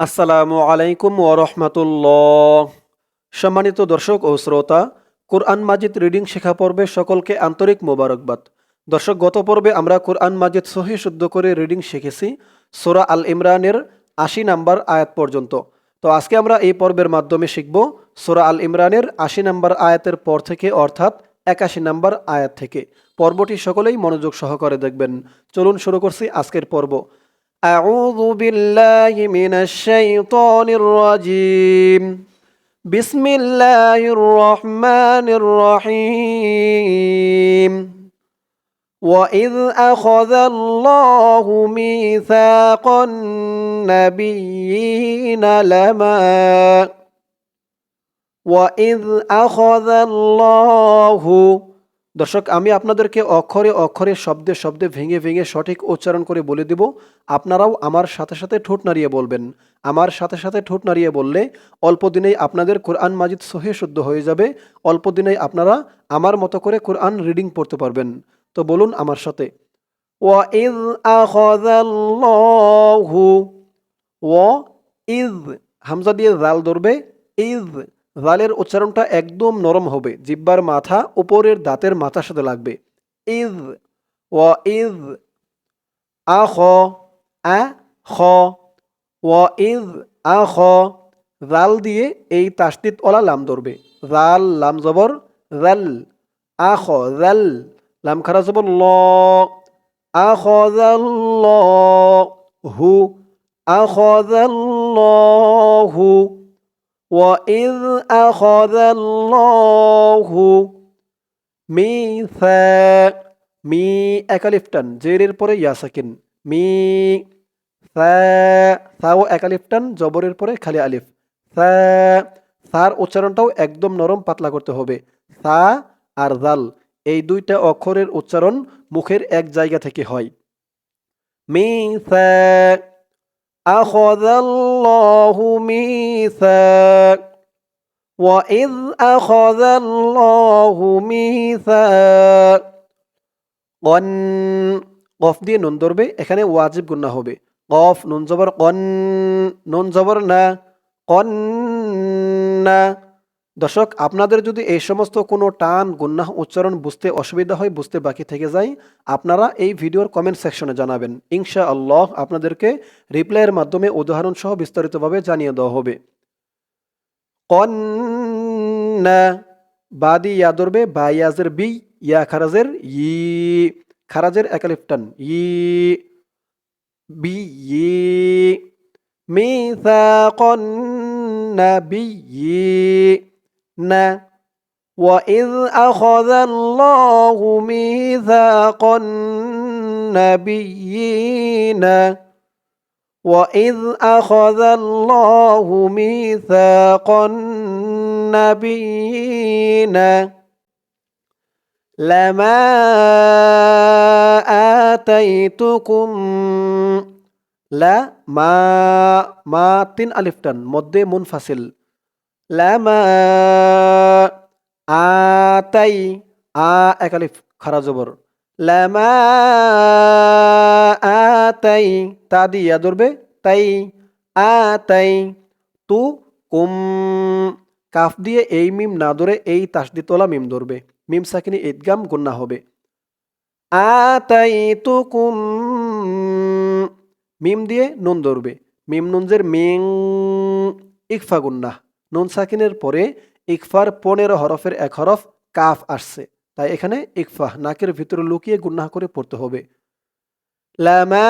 আসসালামু আলাইকুম ওরহমতুল্লাহ সম্মানিত দর্শক ও শ্রোতা, কোরআন মাজিদ রিডিং শেখা পর্বে সকলকে আন্তরিক মোবারকবাদ। দর্শক, গত পর্বে আমরা কোরআন মাজিদ সহি শুদ্ধ করে রিডিং শিখেছি, সোরা আল ইমরানের আশি নাম্বার আয়াত পর্যন্ত। তো আজকে আমরা এই পর্বের মাধ্যমে শিখব সোরা আল ইমরানের আশি নাম্বার আয়াতের পর থেকে, অর্থাৎ একাশি নাম্বার আয়াত থেকে। পর্বটি সকলেই মনোযোগ সহকারে দেখবেন। চলুন শুরু করছি আজকের পর্ব। أعوذ بالله من الشيطان الرجيم. بسم الله الرحمن الرحيم. وإذ أخذ الله ميثاق النبيين لما وإذ أخذ الله দর্শক, আমি আপনাদেরকে অক্ষরে অক্ষরে, শব্দে শব্দে, ভেঙে ভেঙে সঠিক উচ্চারণ করে বলে দেব। আপনারাও আমার সাথে সাথে ঠোঁট নাড়িয়ে বলবেন। আমার সাথে সাথে ঠোঁট নাড়িয়ে বললে অল্প দিনেই আপনাদের কোরআন মাজিদ সহে শুদ্ধ হয়ে যাবে। অল্প দিনেই আপনারা আমার মতো করে কোরআন রিডিং পড়তে পারবেন। তো বলুন আমার সাথে। ওয়াইদ আখাযাল্লাহু ও ইজ হামজা দিয়ে জাল ধরবে। ইজ জালের উচ্চারণটা একদম নরম হবে, জিব্বার মাথা উপরের দাঁতের মাথার সাথে লাগবে। ইজ ও ইজ আ, খ আ, খ ও ইজ আ, খ, জাল দিয়ে এই তাস্তিত ওলা লাম ধরবে। জাল, লাম জবর, জাল, আ, খ, জাল লাম খারা জবর ল, আ, খ, জাল, ল, হু, আ, খ, জাল, ল, হু। وإذ أخذ الله মিসাক মি একালিফটান জেরের পরে ইয়াসাকিন মি সাও একালিফটান জবরের পরে খালি আলিফ সার উচ্চারণটাও একদম নরম পাতলা করতে হবে সা আর জাল এই দুইটা অক্ষরের উচ্চারণ মুখের এক জায়গা থেকে হয় মি أخذ الله ميثاق وإذ أخذ الله ميثاق কন কফ দিয়ে নুন ধরবে এখানে ওয়াজিব গুন্না হবে কফ নুন জবর কন নুন জবর না কন না দর্শক, আপনাদের যদি এই সমস্ত কোনো টান, গুন্নাহ, উচ্চারণ বুঝতে অসুবিধা হয়, বুঝতে বাকি থেকে যায়, আপনারা এই ভিডিওর কমেন্ট সেকশনে জানাবেন। ইনশা আল্লাহ আপনাদেরকে রিপ্লাইয়ের মাধ্যমে উদাহরণ সহ বিস্তারিতভাবে জানিয়ে দেওয়া হবে। বাদি ইয়া বা ইয়াজের বি, ইয়া খারাজের ই, খারাজের একালিফটান ই, বি, ই মিসাকন নাবিয়্যি نا وإذ أخذ الله ميثاق النبيين وإذ أخذ الله ميثاق النبيين لما آتيتكم لا ما ما تن ألفتن مد منفصل. লামা আতাই আ একালিফ, খারা জবর। লামা আতাই তা দিয়া ধরবে, তাই আতাই তু কুম, কাফ দিয়ে এই মিম না ধরে এই তাসদিতলা মিম ধরবে। মিম সাকিনি ঈদগাম গুন্না হবে। আতাই তু কুম, মিম দিয়ে নুন ধরবে। মিম নুনজের মিং, ইকফা গুন্না। নুন সাকিনের পরে ইকফার পনেরো হরফের এক হরফ কাফ আসছে। তাই এখানে ইকফা নাকের ভিতরে লুকিয়ে গুন্না করে পড়তে হবে। লামা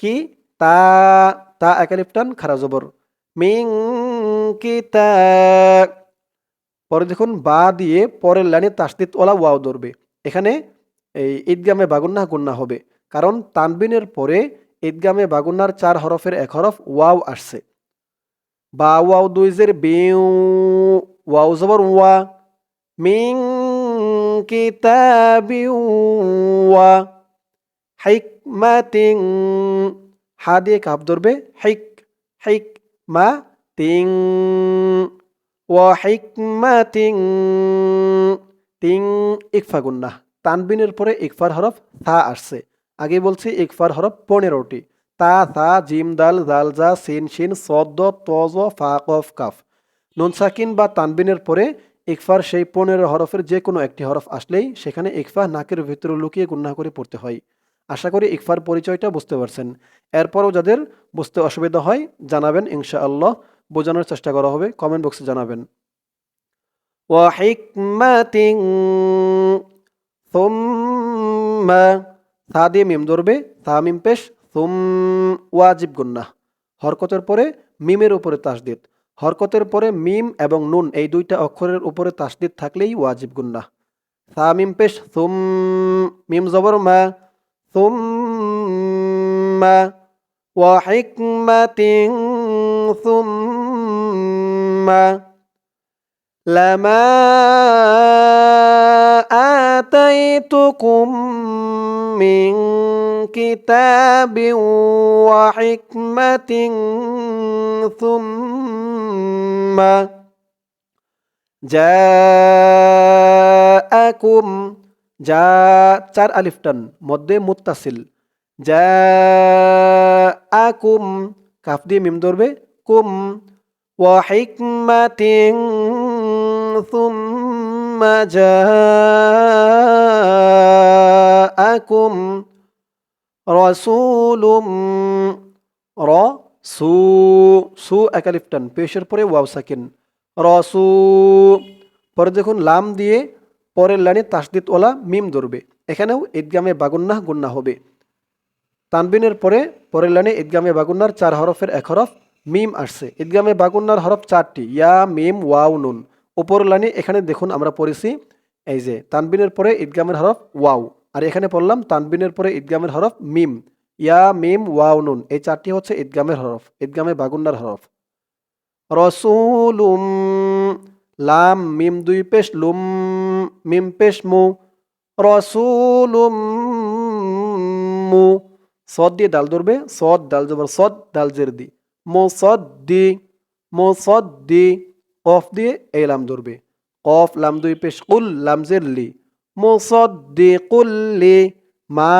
কি? তা তা খারা জবর। মিং কিতাব পরে দেখুন, বা দিয়ে পরের লাইনে তাসদিদ ওলা ওয়াও ধরবে। এখানে এই ঈদগামে বাগুন্না গুন্না হবে। কারণ তানবিনের পরে ঈদগামে বাগুন্নার চার হরফের এক হরফ ওয়াও আসছে। বা ওয়াও দুইজের বেউ, ওয়াও জবর ওয়া, মিং কিতাবিউ ওয়া, হাইকমাতিং, হা দিয়ে কাপ ধরবে, হাইক হাইক মা তিং ওয়া হাইকমাতিং তিং ইকফা গুন্না। তানবিনের পরে ইকফার হরফ থা আসছে। আগে বলছি ইকফার হরফ পনেরোটি। তা, থা, জিম, দাল জাল জা, সিন, শিন, সদ তজ ফা, কফ, কাফ। নুন, সাকিন বা তানবিনের পরে ইকফার সেই পনেরো হরফের যে কোনো একটি হরফ আসলেই সেখানে ইকফা নাকের ভিতরে লুকিয়ে গুন্না করে পড়তে হয়। আশা করি ইকফার পরিচয়টা বুঝতে পারছেন। এরপরও যাদের বুঝতে অসুবিধা হয় জানাবেন ইনশাআল্লাহ। বোঝানোর চেষ্টা করা হবে। কমেন্ট বক্সে জানাবেন। وحكمة ثم থা দিয়ে মিম ধরবে থা মিম পেশ থুম ওয়াজিব গুন্না হরকতের পরে মিমের উপরে তাসদিদ হরকতের পরে মিম এবং নুন এই দুইটা অক্ষরের উপরে তাসদিদ থাকলেই ওয়াজিব গুন্না থা মিম পেশ থুম মিম জবর মা থুম وحكمة ثم لما آتيتكم من كتاب وحكمة ثم جاءكم যা চার আলিফটান মধ্যে মুত্তাসিল যা আকুম কাফ দিয়ে মিম ধরবে কুম وحكمة ثم جاءكم رسول র সু সু একালিফটান পেশের পরে ওয়াও সাকিন রসু পরে দেখুন লাম দিয়ে পরের লাইনে তাসদিদ ওলা মিম ধরবে এখানেও ঈদগামে বাগুন্না গুন্না হবে তানবিনের পরে পরের লাইনে ঈদগামে বাগুন্নার চার হরফের এক হরফ মিম আসছে ঈদগামে বাগুন্নার হরফ চারটি ইয়া মিম ওয়াও নুন উপর লাইনে এখানে দেখুন আমরা পড়েছি, এই যে তানবিনের পরে ঈদগামের হরফ ওয়াও, আর এখানে পড়লাম তানবিনের পরে ঈদগামের হরফ মিম, ইয়া, মিম, ওয়াও, নুন, এই চারটি হচ্ছে ঈদগামের হরফ ঈদগামে বাগুন্নার হরফ। রসুলুম, লাম, মিম, দুই পেশ, লুম, মিম, পেশ, মু। রসুলুম, মু। সদ দিয়ে ডাল ধরবে, সদ, ডাল জবর, সদ, ডাল জের দি। মোসদ্দি মোসদ্দি। কফ দিয়ে এই লাম ধরবে কফ লাম দুই পেশ কুল লাম জের লি মোসদ্দি কুল্লি মা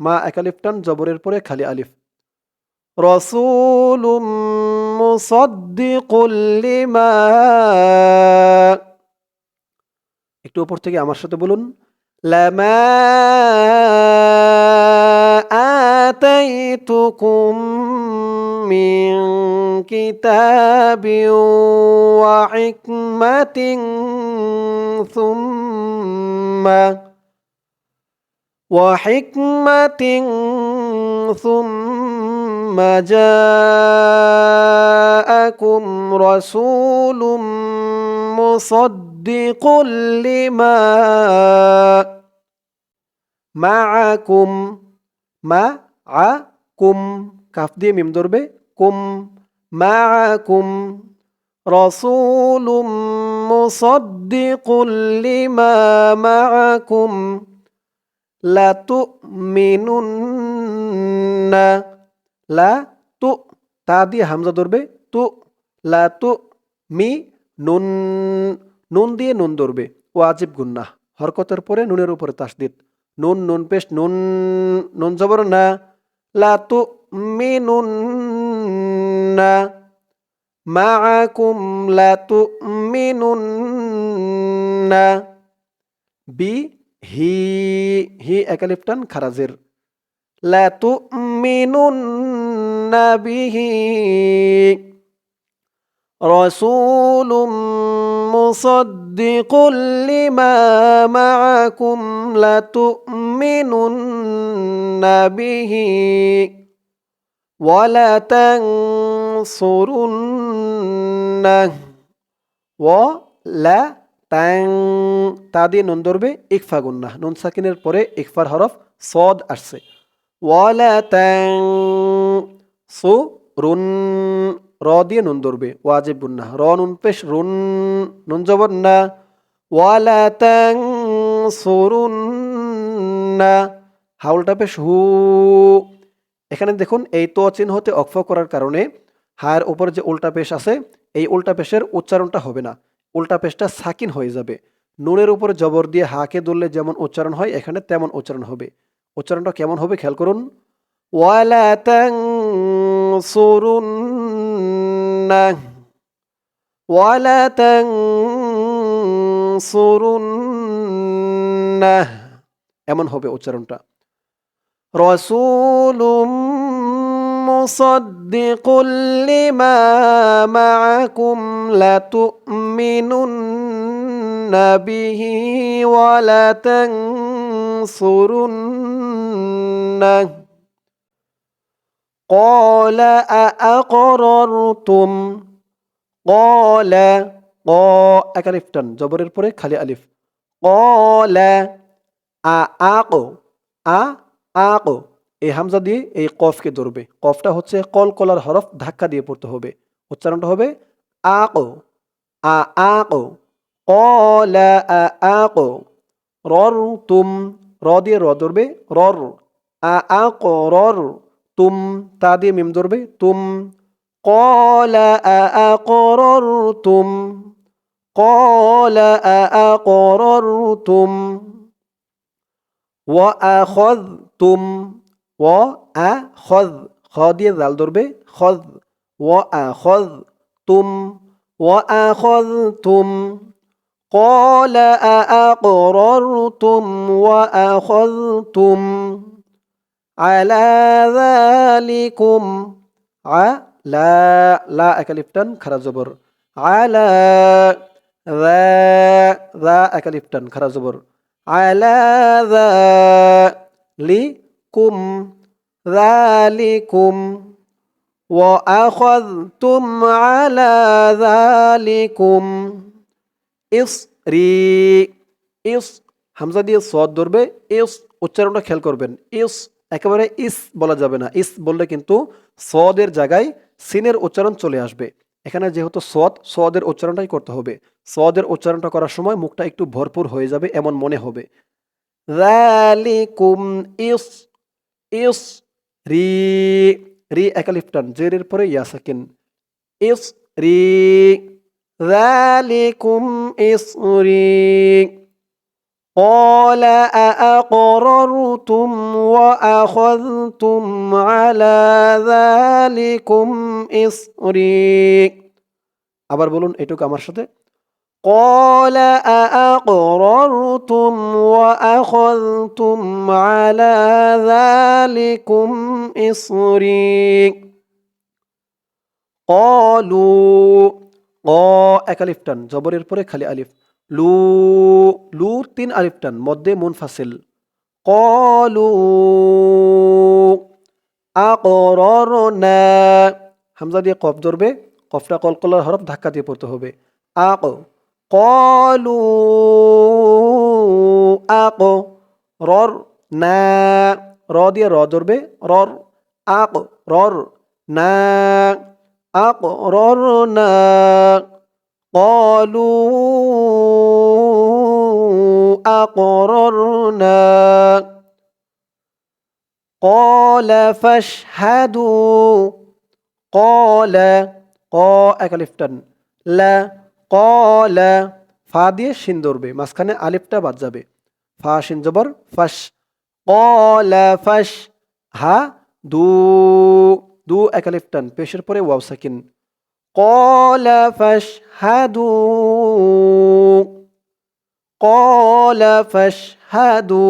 মা একালিফটান জবরের পরে খালি আলিফ রসুলুম মুসাদ্দিকুল লিমা একটু উপর থেকে আমার সাথে বলুন লামা آتيتكم من كتاب وحكمة ثم وحكمة ثم جاءكم رسول مصدق لما معكم معكم كاف دي ميم دربي كم মা রসুলুম মুসাদ্দিকুল লিমা মাআকুম লা তুমিনুন্না লা তু তা দিয়ে হামজা ধরবে, তু, লা তু মি নুন নুন দিয়ে নুন ধরবে, ওয়াজিব গুন্না, হরকতের পরে নুনের উপরে তাসদিদ, নুন নুন পেশ নুন নুন জবর না, লা তু মিনুন না মাআকুম লা তু মিনুন না বি হি হি একালিফটান খারাজের লা তু মিনুন না বিহি رسول مصدق لما معكم لتؤمنن به তানসুরুন্নাহ ওয়া লা তাং, তা দিয়ে নুন ধরবে, ইকফা গুন্না। নুন সাকিনের পরে ইকফার হরফ সদ আসছে। ওয়ালা তাং সু রুন র দিয়ে নুন ধরবে, ওয়াজিব গুন্না। র নুন পেশ, রুন, নুন জবর না। ওয়ালা ত্যাং সুরুন না হাউলটা পেশ হু। এখানে দেখুন, এই তো চিহ্ন হতে অক্ফ করার কারণে হায়ের ওপর যে উল্টা পেশ আছে, এই উল্টা পেশের উচ্চারণটা হবে না। উল্টা পেশটা সাকিন হয়ে যাবে। নুনের উপর জবর দিয়ে হাকে দুললে যেমন উচ্চারণ হয়, এখানে তেমন উচ্চারণ হবে। উচ্চারণটা কেমন হবে খেয়াল করুন। এমন হবে উচ্চারণটা। রসুলুম مصدق لما معكم لتؤمنن به ولتنصرنه قال أأقررتم قال ق এক আলিফ টান জবরের পরে খালি আলিফ قال আ আক আ আক এই হামজা দিয়ে এই কফকে ধরবে। কফটা হচ্ছে কল কলার হরফ ধাক্কা দিয়ে পড়তে হবে। উচ্চারণটা হবে আ, আক। কলা আ, আক। রর, তুম। র দিয়ে র ধরবে। রর। আ রর, তুম। তা দিয়ে মিম ধরবে। তুম। কলা আ আকরর তুম কলা আ আকরর তুম وأخذتم وأخذ خادي ذال ضربة خذ وأخذتم وأخذتم قال أأقررتم وأخذتم على ذلكم على لا أكلفتن خرج زبر على ذا ذا أكلفتن خرج زبر على ذلكم ذلكم وأخذتم على ذلكم ইসরি ইস হামজা দিয়ে সদ ধরবে ইস উচ্চারণটা খেয়াল করবেন ইস একেবারে ইস বলা যাবে না ইস বললে কিন্তু সদের জায়গায় সিনের উচ্চারণ চলে আসবে এখানে যেহেতু সদ সদের উচ্চারণটাই করতে হবে সদের উচ্চারণটা করার সময় মুখটা একটু ভরপুর হয়ে যাবে এমন মনে হবে ذلكم ইস ইস রি রি একালিফটান জেরের পরে ইয়া সাকিন ইস রি ذلكم إصري قال أأقررتم وأخذتم على ذلكم إصري আবার বলুন এটুকু আমার সাথে قال أأقررتم وأخذتم على ذلكم إصري قالوا ক এক আলিফ টান জবরের পরে খালি আলিফ লু লু তিন আলিফ টান মধ্যে মুনফাসিল কলু আকররনা হামজা দিয়ে কফ ধরবে কফটা কলকলার হরফ ধাক্কা দিয়ে পড়তে হবে আক قالوا أقررنا را دي را ضربة رر أقررنا أقررنا. قالوا أقررنا. قال فاشهدوا. قال قا أكلفتن لا. কলা, ফা দিয়ে সিন ধরবে, মাঝখানে আলিফটা বাদ যাবে। ফা সিন জবর, ফাস। কলা, ফাস। হা, দু। দু এক আলিফ টান, পেশের পরে ওয়াও সাকিন। কলা, ফাস। হা, দু। কলা, ফাস। হা, দু।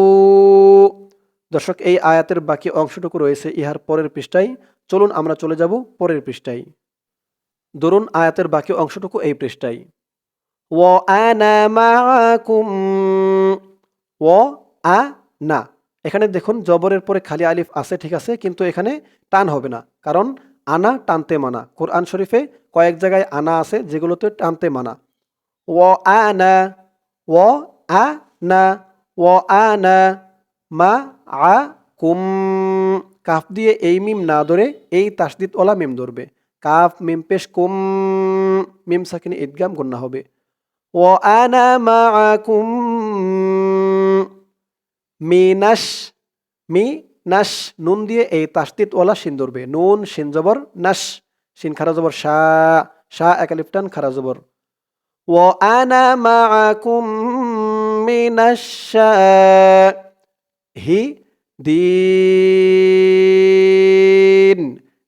দর্শক, এই আয়াতের বাকি অংশটুকু রয়েছে ইহার পরের পৃষ্ঠায়। চলুন আমরা চলে যাব পরের পৃষ্ঠায়। ধরুন আয়াতের বাকি অংশটুকু এই পৃষ্ঠায়। ও আনা ও আ না। এখানে দেখুন জবরের পরে খালি আলিফ আছে, ঠিক আছে, কিন্তু এখানে টান হবে না। কারণ আনা টানতে মানা। কোরআন শরীফে কয়েক জায়গায় আনা আছে, যেগুলোতে টানতে মানা। ও আনা ও আ না ও আনা মা আ কুম কাফ দিয়ে এই মিম না ধরে এই তাসদিদ ওলা মিম ধরবে। কাফ মিম পেশ কুম, মিম সাকিনে ঈদগাম গণ্য হবে। ও আনা মা কুম মিনাস মি নাস নুন দিয়ে এই তাস্তিত ওলা সিন ধরবে। নুন সিন জবর নাস সিন খারা জবর শাহ শাহ একালিফটান খারা জবর। ও আনা মাকুম মিনাশাহিদিন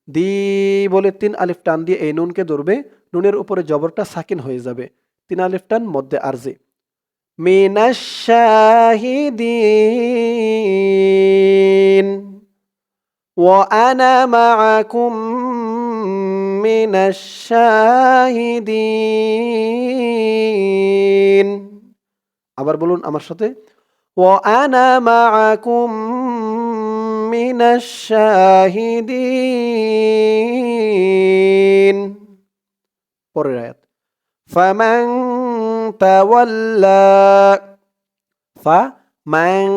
দি বলে তিন আলিফ টান দিয়ে এই নুনকে ধরবে নুনের উপরে জবরটা সাকিন হয়ে যাবে তিন আলিফ টান মধ্যে আরজি মিনাশাহিদিন وأنا معكم من الشاهدين আবার বলুন আমার সাথে وأنا معكم من الشاهدين পরের আয়াত فمن تولى فمن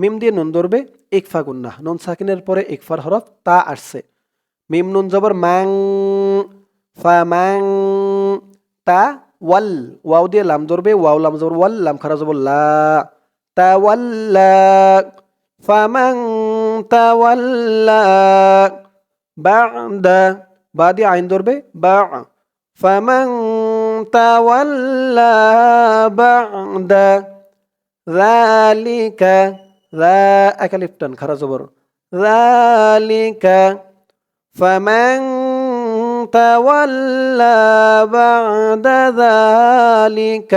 মিম দিয়ে নুন ধরবে ইকফা গুন্না নুন সাকিনের পরে ইকফার হরফ তা আসছে মিম নুন জবর ম্যাং ফাম্যাং তা ওয়াল ওয়াও দিয়ে লাম ধরবে ওয়াও লাম জবর ওয়াল লাম খারা জবর লা তা ওয়াল্লা ফাম্যাং تولى. بعد بعد دي عين دربة باع. فمن تولى بعد. ذلك ذا أكلفتن كرزبر ذلك. فمن تولى بعد ذلك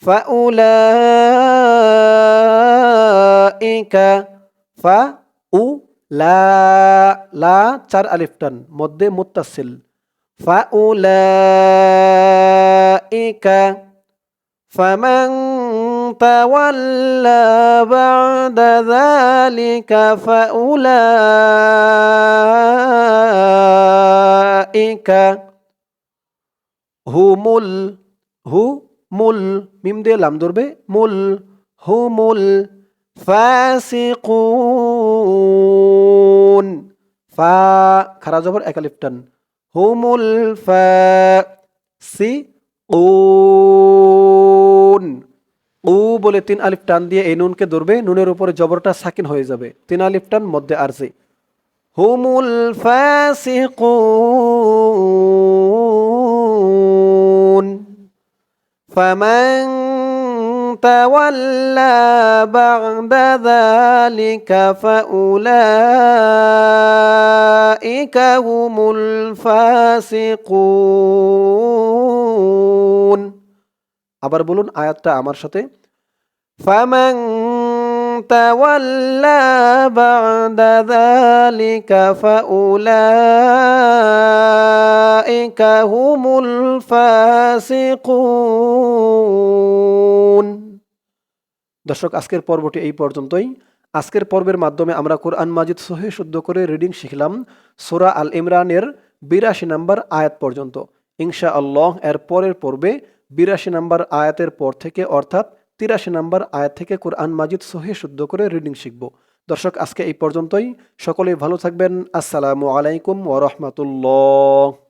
فأولئك فأولا لا চার আলিফ টান মধ্যে মুত্তাসিল فأولئك فمن تولى بعد ذلك فأولئك هم ال هم ال মিম দিয়ে লাম ধরবে মুল হুমুল ফাসিকুন। ফা, খারা জবর একালিফ টান হুমুল ফা সি উন উ বলে তিন আলিফ টান দিয়ে এই নুনকে ধরবে, নুনের উপরে জবরটা সাকিন হয়ে যাবে। তিন আলিফ টান, মধ্যে আরজি। হুমুল ফাসিকুন। ফামান تولى بعد ذلك فأولئك هم الفاسقون আবার বলুন আয়াতটা আমার সাথে ফামান তাওয়াল্লা বাদা যালিকা ফাউলাইকা হুমুল ফাসিকুন দর্শক, আজকের পর্বটি এই পর্যন্তই। আজকের পর্বের মাধ্যমে আমরা কোরআন মাজিদ সহে শুদ্ধ করে রিডিং শিখলাম সোরা আল ইমরানের বিরাশি নাম্বার আয়াত পর্যন্ত। ইনশা আল্লাহ এর পরের পর্বে বিরাশি নাম্বার আয়াতের পর থেকে, অর্থাৎ তিরাশি নাম্বার আয়াত থেকে কোরআন মাজিদ সহি শুদ্ধ করে রিডিং শিখব। দর্শক, আজকে এই পর্যন্তই। সকলেই ভালো থাকবেন। আসসালামু আলাইকুম ওরহমতুল্লাহ